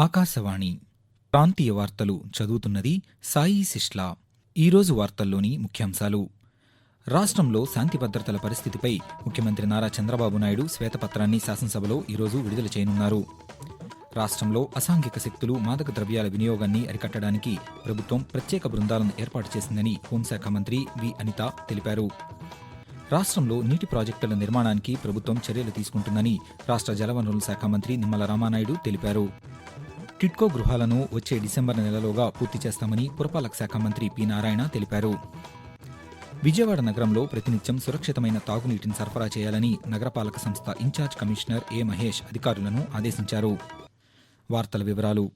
ఆకాశవాణి ప్రాంతీయ వార్తలు చదువుతున్నది సాయి సిష్లా ఈరోజు వార్తల్లోని ముఖ్యాంశాలు. రాష్ట్రంలో శాంతి భద్రతల పరిస్థితిపై ముఖ్యమంత్రి నారా చంద్రబాబు నాయుడు శ్వేతపత్రాన్ని శాసనసభలో ఈరోజు విడుదల చేయనున్నారు. రాష్ట్రంలో అసాంఘిక శక్తులు మాదక ద్రవ్యాల వినియోగాన్ని అరికట్టడానికి ప్రభుత్వం ప్రత్యేక బృందాలను ఏర్పాటు చేసిందని హోంశాఖ మంత్రి వి అనిత తెలిపారు. రాష్ట్రంలో నీటి ప్రాజెక్టుల నిర్మాణానికి ప్రభుత్వం చర్యలు తీసుకుంటుందని రాష్ట్ర జలవనరుల శాఖ మంత్రి నిమ్మల రామానాయుడు తెలిపారు. టిడ్కో గృహాలను వచ్చే డిసెంబర్ నెలలోగా పూర్తి చేస్తామని పురపాలక శాఖ మంత్రి పి నారాయణ తెలిపారు. విజయవాడ నగరంలో ప్రతినిత్యం సురక్షితమైన తాగునీటిని సరఫరా చేయాలని నగరపాలక సంస్థ ఇన్ఛార్జ్ కమిషనర్ ఏ మహేష్ అధికారులను ఆదేశించారు. వార్తల వివరాలు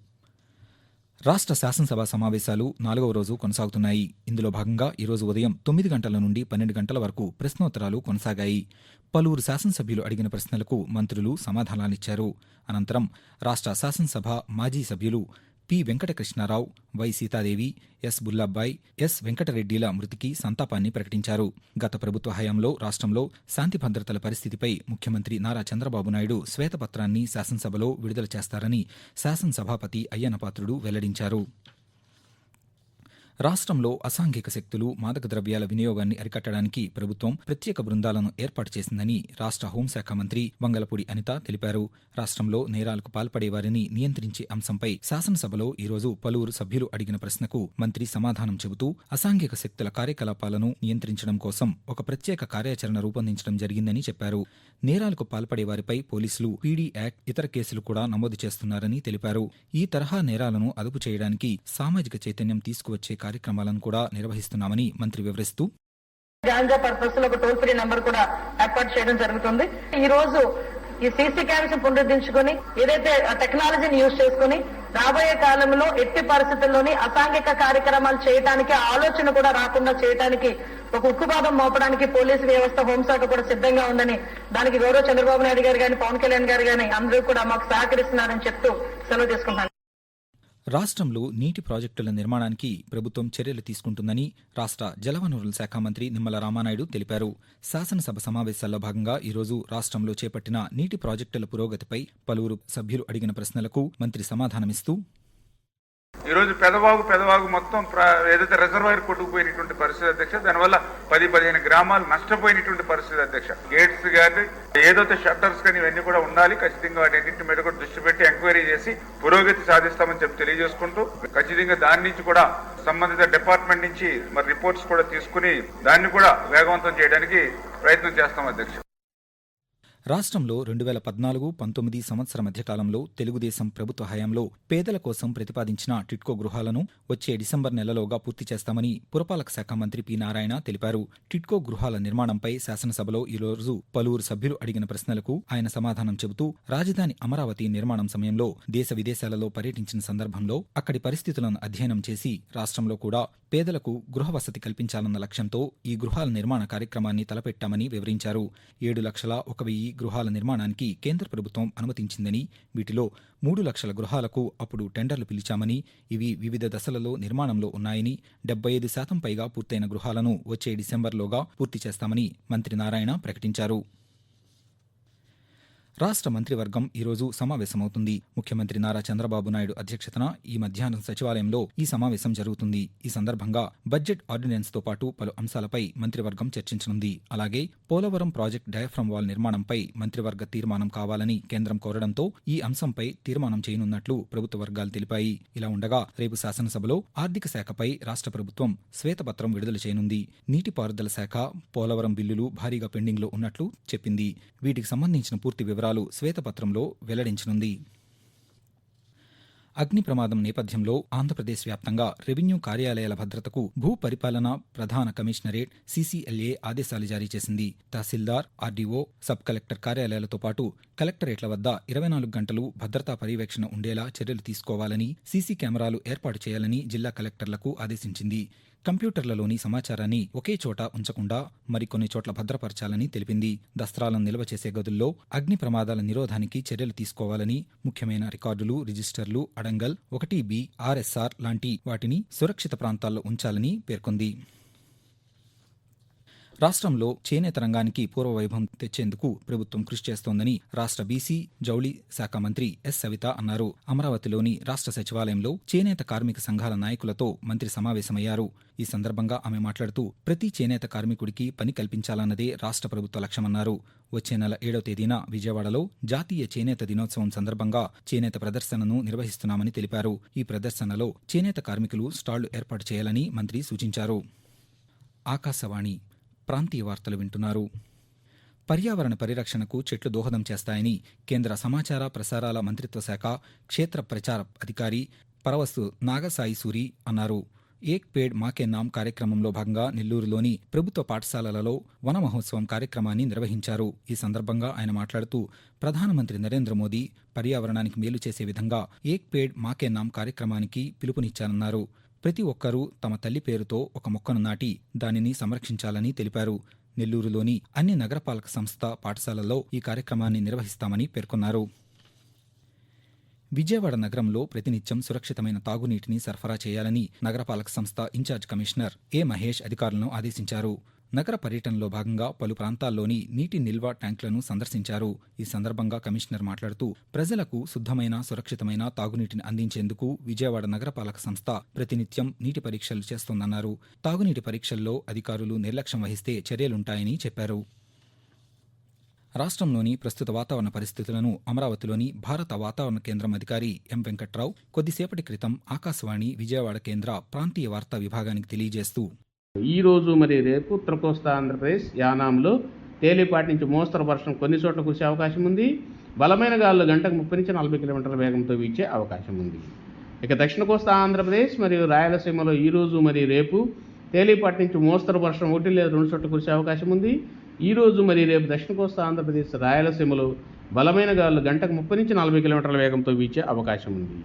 రాష్ట్ర శాసనసభ సమావేశాలు నాలుగవ రోజు కొనసాగుతున్నాయి. ఇందులో భాగంగా ఈరోజు ఉదయం తొమ్మిది గంటల నుండి పన్నెండు గంటల వరకు ప్రశ్నోత్తరాలు కొనసాగాయి. పలువురు శాసనసభ్యులు అడిగిన ప్రశ్నలకు మంత్రులు సమాధానాలిచ్చారు అనంతరం రాష్ట్ర శాసనసభ మాజీ సభ్యులు P Venkatakrishnarao Y Seethadevi S Bullabbai S వెంకటరెడ్డిల మృతికి సంతాపాన్ని ప్రకటించారు. గత ప్రభుత్వ హయాంలో రాష్ట్రంలో శాంతి భద్రతల పరిస్థితిపై ముఖ్యమంత్రి నారా చంద్రబాబు నాయుడు శ్వేతపత్రాన్ని శాసనసభలో విడుదల చేస్తారని శాసనసభాపతి అయ్యన్నపాత్రుడు వెల్లడించారు. రాష్ట్రంలో అసాంఘిక శక్తులు మాదక ద్రవ్యాల వినియోగాన్ని అరికట్టడానికి ప్రభుత్వం ప్రత్యేక బృందాలను ఏర్పాటు చేసిందని రాష్ట్ర హోంశాఖ మంత్రి వంగలపూడి అనిత తెలిపారు. రాష్ట్రంలో నేరాలకు పాల్పడే వారిని నియంత్రించే అంశంపై శాసనసభలో ఈరోజు పలువురు సభ్యులు అడిగిన ప్రశ్నకు మంత్రి సమాధానం చెబుతూ అసాంఘిక శక్తుల కార్యకలాపాలను నియంత్రించడం కోసం ఒక ప్రత్యేక కార్యాచరణ రూపొందించడం జరిగిందని చెప్పారు. నేరాలకు పాల్పడే వారిపై పోలీసులు పీడీ యాక్ట్ ఇతర కేసులు కూడా నమోదు చేస్తున్నారని తెలిపారు. ఈ తరహా నేరాలను అదుపు చేయడానికి సామాజిక చైతన్యం తీసుకువచ్చే కార్యక్రమాలను కూడా నిర్వహిస్తున్నామని మంత్రి వివరిస్తూ గాంజా పర్పస్లో ఒక టోల్ ఫ్రీ నంబర్ కూడా ఏర్పాటు చేయడం జరుగుతుంది. ఈ రోజు ఈ సీసీ క్యామ్స్ పునరుద్ధరించుకొని ఏదైతే టెక్నాలజీని యూజ్ చేసుకుని రాబోయే కాలంలో ఎట్టి పరిస్థితుల్లోని అసాంఘిక కార్యక్రమాలు చేయడానికి ఆలోచన కూడా రాకుండా చేయడానికి ఒక ఉక్కుపాదం మోపడానికి పోలీసు వ్యవస్థ హోంశాఖ కూడా సిద్ధంగా ఉందని దానికి గౌరవ చంద్రబాబు నాయుడు గారు కానీ పవన్ కళ్యాణ్ గారు కానీ అందరూ కూడా మాకు సహకరిస్తున్నారని చెప్తూ సెలవు తీసుకుంటాను రాష్ట్రంలో నీటి ప్రాజెక్టుల నిర్మాణానికి ప్రభుత్వం చర్యలు తీసుకుంటుందని రాష్ట్ర జలవనరుల శాఖ మంత్రి నిమ్మల రామానాయుడు తెలిపారు. శాసనసభ సమావేశాల్లో భాగంగా ఈరోజు రాష్ట్రంలో చేపట్టిన నీటి ప్రాజెక్టుల పురోగతిపై పలువురు సభ్యులు అడిగిన ప్రశ్నలకు మంత్రి సమాధానమిస్తూ ఈ రోజు పెదవాగు పెదవాగు మొత్తం ఏదైతే రిజర్వాయర్ కొట్టుకుపోయినటువంటి పరిస్థితి అధ్యక్ష దానివల్ల పది పదిహేను గ్రామాలు నష్టపోయినటువంటి పరిస్థితి అధ్యక్ష. గేట్స్ కానీ ఏదైతే షట్టర్స్ కానీ ఇవన్నీ కూడా ఉండాలి ఖచ్చితంగా వాటి మీద కూడా దృష్టి పెట్టి ఎంక్వైరీ చేసి పురోగతి సాధిస్తామని చెప్పి తెలియజేసుకుంటూ ఖచ్చితంగా దాని నుంచి కూడా సంబంధిత డిపార్ట్మెంట్ నుంచి మరి రిపోర్ట్స్ కూడా తీసుకుని దాన్ని కూడా వేగవంతం చేయడానికి ప్రయత్నం చేస్తాం అధ్యక్ష. రాష్ట్రంలో రెండు వేల పద్నాలుగు పంతొమ్మిది సంవత్సర మధ్యకాలంలో తెలుగుదేశం ప్రభుత్వ హయాంలో పేదల కోసం ప్రతిపాదించిన టిట్కో గృహాలను వచ్చే డిసెంబర్ నెలలోగా పూర్తి చేస్తామని పురపాలక శాఖ మంత్రి పి నారాయణ తెలిపారు. టిట్కో గృహాల నిర్మాణంపై శాసనసభలో ఈరోజు పలువురు సభ్యులు అడిగిన ప్రశ్నలకు ఆయన సమాధానం చెబుతూ రాజధాని అమరావతి నిర్మాణం సమయంలో దేశ విదేశాలలో పర్యటించిన సందర్భంలో అక్కడి పరిస్థితులను అధ్యయనం చేసి రాష్ట్రంలో కూడా పేదలకు గృహ వసతి కల్పించాలన్న లక్ష్యంతో ఈ గృహాల నిర్మాణ కార్యక్రమాన్ని తలపెట్టామని వివరించారు. ఏడు లక్షల ఒక వెయ్యి గృహాల నిర్మాణానికి కేంద్ర ప్రభుత్వం అనుమతించిందని వీటిలో మూడు లక్షల గృహాలకు అప్పుడు టెండర్లు పిలిచామని ఇవి వివిధ దశలలో నిర్మాణంలో ఉన్నాయని డెబ్బై ఐదు శాతం పైగా పూర్తయిన గృహాలను వచ్చే డిసెంబర్లోగా పూర్తి చేస్తామని మంత్రి నారాయణ ప్రకటించారు. రాష్ట్ర మంత్రివర్గం ఈరోజు సమావేశమవుతుంది. ముఖ్యమంత్రి నారా చంద్రబాబు నాయుడు అధ్యక్షతన ఈ మధ్యాహ్నం సచివాలయంలో ఈ సమావేశం జరుగుతుంది. ఈ సందర్భంగా బడ్జెట్ ఆర్డినెన్స్తో పాటు పలు అంశాలపై మంత్రివర్గం చర్చించనుంది. అలాగే పోలవరం ప్రాజెక్ట్ డయాఫ్రమ్ వాల్ నిర్మాణంపై మంత్రివర్గ తీర్మానం కావాలని కేంద్రం కోరడంతో ఈ అంశంపై తీర్మానం చేయనున్నట్లు ప్రభుత్వ వర్గాలు తెలిపాయి. ఇలా ఉండగా రేపు శాసనసభలో ఆర్థిక శాఖపై రాష్ట్ర ప్రభుత్వం శ్వేతపత్రం విడుదల చేయనుంది. నీటిపారుదల శాఖ పోలవరం బిల్లులు భారీగా పెండింగ్లో ఉన్నట్లు చెప్పింది. వీటికి సంబంధించిన పూర్తి వివరాలు శ్వేతపత్రంలో వెల్లడించనుంది. అగ్ని ప్రమాదం నేపథ్యంలో ఆంధ్రప్రదేశ్ వ్యాప్తంగా రెవెన్యూ కార్యాలయాల భద్రతకు భూ పరిపాలన ప్రధాన కమిషనరేట్ సీసీఎల్ఏ ఆదేశాలు జారీ చేసింది. తహసీల్దార్ ఆర్డీఓ సబ్ కలెక్టర్ కార్యాలయాలతో పాటు కలెక్టరేట్ల వద్ద ఇరవై నాలుగు గంటలు భద్రతా పర్యవేక్షణ ఉండేలా చర్యలు తీసుకోవాలని సీసీ కెమెరాలు ఏర్పాటు చేయాలని జిల్లా కలెక్టర్లకు ఆదేశించింది. కంప్యూటర్లలోని సమాచారాన్ని ఒకే చోట ఉంచకుండా మరికొన్ని చోట్ల భద్రపరచాలని తెలిపింది. దస్త్రాలను నిల్వ చేసే గదుల్లో అగ్ని ప్రమాదాల నిరోధానికి చర్యలు తీసుకోవాలని ముఖ్యమైన రికార్డులు రిజిస్టర్లు అడంగల్ ఒకటి బి ఆర్ఎస్ఆర్ లాంటి వాటిని సురక్షిత ప్రాంతాల్లో ఉంచాలని పేర్కొంది. రాష్ట్రంలో చేనేత రంగానికి పూర్వవైభవం తెచ్చేందుకు ప్రభుత్వం కృషి చేస్తోందని రాష్ట్ర బీసీ జౌళి శాఖ మంత్రి ఎస్ సవిత అన్నారు. అమరావతిలోని రాష్ట్ర సచివాలయంలో చేనేత కార్మిక సంఘాల నాయకులతో మంత్రి సమావేశమయ్యారు. ఈ సందర్భంగా ఆమె మాట్లాడుతూ ప్రతి చేనేత కార్మికుడికి పని కల్పించాలన్నదే రాష్ట్ర ప్రభుత్వ లక్ష్యమన్నారు. వచ్చే నెల ఏడవ తేదీన విజయవాడలో జాతీయ చేనేత దినోత్సవం సందర్భంగా చేనేత ప్రదర్శనను నిర్వహిస్తున్నామని తెలిపారు. ఈ ప్రదర్శనలో చేనేత కార్మికులు స్టాళ్ళు ఏర్పాటు చేయాలని మంత్రి సూచించారు. ఆకాశవాణి ప్రాంతీయ వార్తలు వింటున్నారు. పర్యావరణ పరిరక్షణకు చెట్లు దోహదం చేస్తాయని కేంద్ర సమాచార ప్రసారాల మంత్రిత్వ శాఖ క్షేత్ర ప్రచార అధికారి పరవస్తు నాగసాయి సూరి అన్నారు. ఏక్ పేడ్ మాకే నామ్ కార్యక్రమంలో భాగంగా నెల్లూరులోని ప్రభుత్వ పాఠశాలలలో వన మహోత్సవం కార్యక్రమాన్ని నిర్వహించారు. ఈ సందర్భంగా ఆయన మాట్లాడుతూ ప్రధానమంత్రి నరేంద్ర మోదీ పర్యావరణానికి మేలు చేసే విధంగా ఏక్ పేడ్ మాకే నామ్ కార్యక్రమానికి పిలుపునిచ్చానన్నారు. ప్రతి ఒక్కరూ తమ తల్లి పేరుతో ఒక మొక్కను నాటి దానిని సంరక్షించాలని తెలిపారు. నెల్లూరులోని అన్ని నగరపాలక సంస్థ పాఠశాలల్లో ఈ కార్యక్రమాన్ని నిర్వహిస్తామని పేర్కొన్నారు. విజయవాడ నగరంలో ప్రతినిత్యం సురక్షితమైన తాగునీటిని సరఫరా చేయాలని నగరపాలక సంస్థ ఇన్ఛార్జ్ కమిషనర్ ఏ మహేష్ అధికారులను ఆదేశించారు. నగర పర్యటనలో భాగంగా పలు ప్రాంతాల్లోని నీటి నిల్వ ట్యాంకులను సందర్శించారు. ఈ సందర్భంగా కమిషనర్ మాట్లాడుతూ ప్రజలకు శుద్ధమైన సురక్షితమైన తాగునీటిని అందించేందుకు విజయవాడ నగరపాలక సంస్థ ప్రతినిత్యం నీటి పరీక్షలు చేస్తోందన్నారు. తాగునీటి పరీక్షల్లో అధికారులు నిర్లక్ష్యం వహిస్తే చర్యలుంటాయని చెప్పారు. రాష్ట్రంలోని ప్రస్తుత వాతావరణ పరిస్థితులను అమరావతిలోని భారత వాతావరణ కేంద్రం అధికారి ఎం వెంకట్రావు కొద్దిసేపటి క్రితం ఆకాశవాణి విజయవాడ కేంద్ర ప్రాంతీయ వార్తా విభాగానికి తెలియజేస్తూ ఈ రోజు మరి రేపు ఉత్తర కోస్తా ఆంధ్రప్రదేశ్ యానాంలో తేలిపాటి నుంచి మోస్తరు వర్షం కొన్ని చోట్ల కురిసే అవకాశం ఉంది. బలమైన గాలులు గంటకు ముప్పై నుంచి నలభై కిలోమీటర్ల వేగంతో వీచే అవకాశం ఉంది. ఇక దక్షిణ కోస్తా ఆంధ్రప్రదేశ్ మరియు రాయలసీమలో ఈ రోజు మరి రేపు తేలిపాటి నుంచి మోస్తరు వర్షం ఒకటి లేదా రెండు చోట్ల కురిసే అవకాశం ఉంది. ఈ రోజు మరి రేపు దక్షిణ కోస్తా ఆంధ్రప్రదేశ్ రాయలసీమలో బలమైన గాలులు గంటకు ముప్పై నుంచి నలభై కిలోమీటర్ల వేగంతో వీచే అవకాశం ఉంది.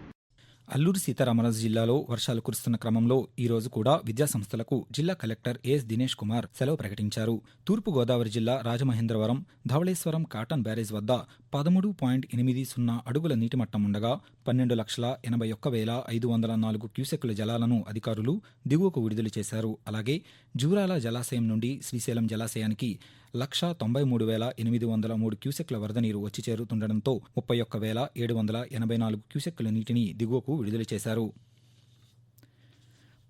అల్లూరి సీతారామరాజు జిల్లాలో వర్షాలు కురుస్తున్న క్రమంలో ఈ రోజు కూడా విద్యాసంస్థలకు జిల్లా కలెక్టర్ ఎస్ దినేష్ కుమార్ సెలవు ప్రకటించారు. తూర్పు గోదావరి జిల్లా రాజమహేంద్రవరం ధవళేశ్వరం కాటన్ బ్యారేజ్ వద్ద పదమూడు పాయింట్ ఎనిమిది సున్నా అడుగుల నీటిమట్టం ఉండగా పన్నెండు లక్షల ఎనభై ఒక్క వేల ఐదు వందల నాలుగు క్యూసెక్కుల జలాలను అధికారులు దిగువకు విడుదల చేశారు. అలాగే జూరాల జలాశయం నుండి శ్రీశైలం జలాశయానికి లక్ష తొంభై మూడు వేల ఎనిమిది వందల మూడు క్యూసెక్ల వరద నీరు వచ్చి చేరుతుండటంతో ముప్పై ఒక్క వేల ఏడు వందల ఎనభై నాలుగు క్యూసెక్కుల నీటిని దిగువకు విడుదల చేశారు.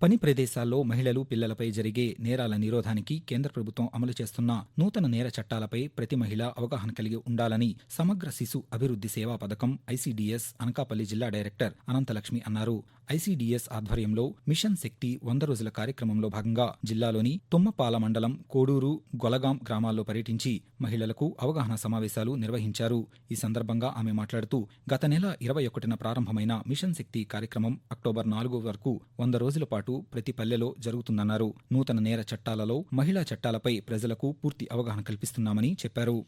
పని ప్రదేశాల్లో మహిళలు పిల్లలపై జరిగే నేరాల నిరోధానికి కేంద్ర ప్రభుత్వం అమలు చేస్తున్న నూతన నేర చట్టాలపై ప్రతి మహిళ అవగాహన కలిగి ఉండాలని సమగ్ర శిశు అభివృద్ధి సేవా పథకం ఐసీడీఎస్ అనకాపల్లి జిల్లా డైరెక్టర్ అనంతలక్ష్మి అన్నారు. ఐసీడీఎస్ ఆధ్వర్యంలో మిషన్ శక్తి వంద రోజుల కార్యక్రమంలో భాగంగా జిల్లాలోని తుమ్మపాల మండలం కోడూరు గొలగాం గ్రామాల్లో పర్యటించి మహిళలకు అవగాహన సమావేశాలు నిర్వహించారు. ఈ సందర్భంగా ఆమె మాట్లాడుతూ గత నెల ఇరవై ఒకటిన ప్రారంభమైన మిషన్ శక్తి కార్యక్రమం అక్టోబర్ నాలుగు వరకు వంద రోజుల పాటు ప్రతి పల్లెలో జరుగుతుందన్నారు. నూతన నేర చట్టాలలో మహిళా చట్టాలపై ప్రజలకు పూర్తి అవగాహన కల్పిస్తున్నామని చెప్పారు.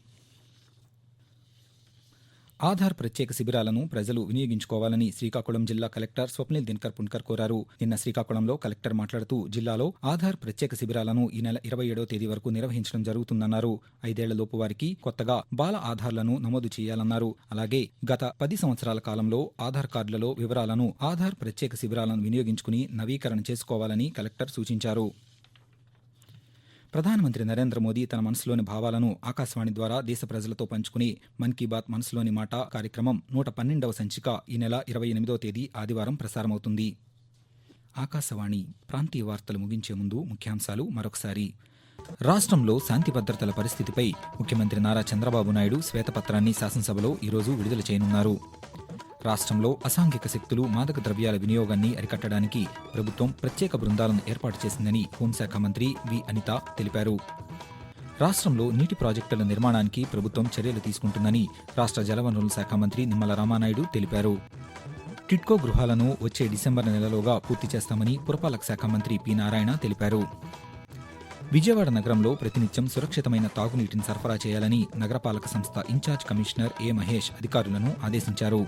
ఆధార్ ప్రత్యేక శిబిరాలను ప్రజలు వినియోగించుకోవాలని శ్రీకాకుళం జిల్లా కలెక్టర్ స్వప్నిల్ దినకర్ పున్కర్ కోరారు. నిన్న శ్రీకాకుళంలో కలెక్టర్ మాట్లాడుతూ జిల్లాలో ఆధార్ ప్రత్యేక శిబిరాలను ఈ నెల ఇరవై ఏడో తేదీ వరకు నిర్వహించడం జరుగుతుందన్నారు. ఐదేళ్ళలోపు వారికి కొత్తగా బాల ఆధార్లను నమోదు చేయాలన్నారు. అలాగే గత పది సంవత్సరాల కాలంలో ఆధార్ కార్డులలో వివరాలను ఆధార్ ప్రత్యేక శిబిరాలను వినియోగించుకుని నవీకరణ చేసుకోవాలని కలెక్టర్ సూచించారు. ప్రధానమంత్రి నరేంద్ర మోదీ తన మనసులోని భావాలను ఆకాశవాణి ద్వారా దేశ ప్రజలతో పంచుకుని మన్ కీ బాత్ మనసులోని మాట కార్యక్రమం నూట పన్నెండవ సంచిక ఈ నెల ఇరవై ఎనిమిదవ తేదీ ఆదివారం ప్రసారమవుతుంది. ఆకాశవాణి ప్రాంతీయ వార్తలు ముగించే ముందు ముఖ్యాంశాలు మరొకసారి. రాష్ట్రంలో శాంతి భద్రతల పరిస్థితిపై ముఖ్యమంత్రి నారా చంద్రబాబు నాయుడు శ్వేతపత్రాన్ని శాసనసభలో ఈరోజు విడుదల చేయనున్నారు. రాష్ట్రంలో అసాంఘిక శక్తులు మాదక ద్రవ్యాల వినియోగాన్ని అరికట్టడానికి ప్రభుత్వం ప్రత్యేక బృందాలను ఏర్పాటు చేసిందని హోంశాఖ మంత్రి వి. అనిత తెలిపారు. రాష్ట్రంలో నీటి ప్రాజెక్టుల నిర్మాణానికి ప్రభుత్వం చర్యలు తీసుకుంటుందని రాష్ట్ర జలవనరుల శాఖ మంత్రి నిమ్మల రామానాయుడు తెలిపారు. టిట్కో గృహాలను వచ్చే డిసెంబర్ నెలలోగా పూర్తి చేస్తామని పురపాలక శాఖ మంత్రి పి. నారాయణ తెలిపారు. విజయవాడ నగరంలో ప్రతినిత్యం సురక్షితమైన తాగునీటిని సరఫరా చేయాలని నగరపాలక సంస్థ ఇన్ఛార్జ్ కమిషనర్ ఏ. మహేష్ అధికారులను ఆదేశించారు.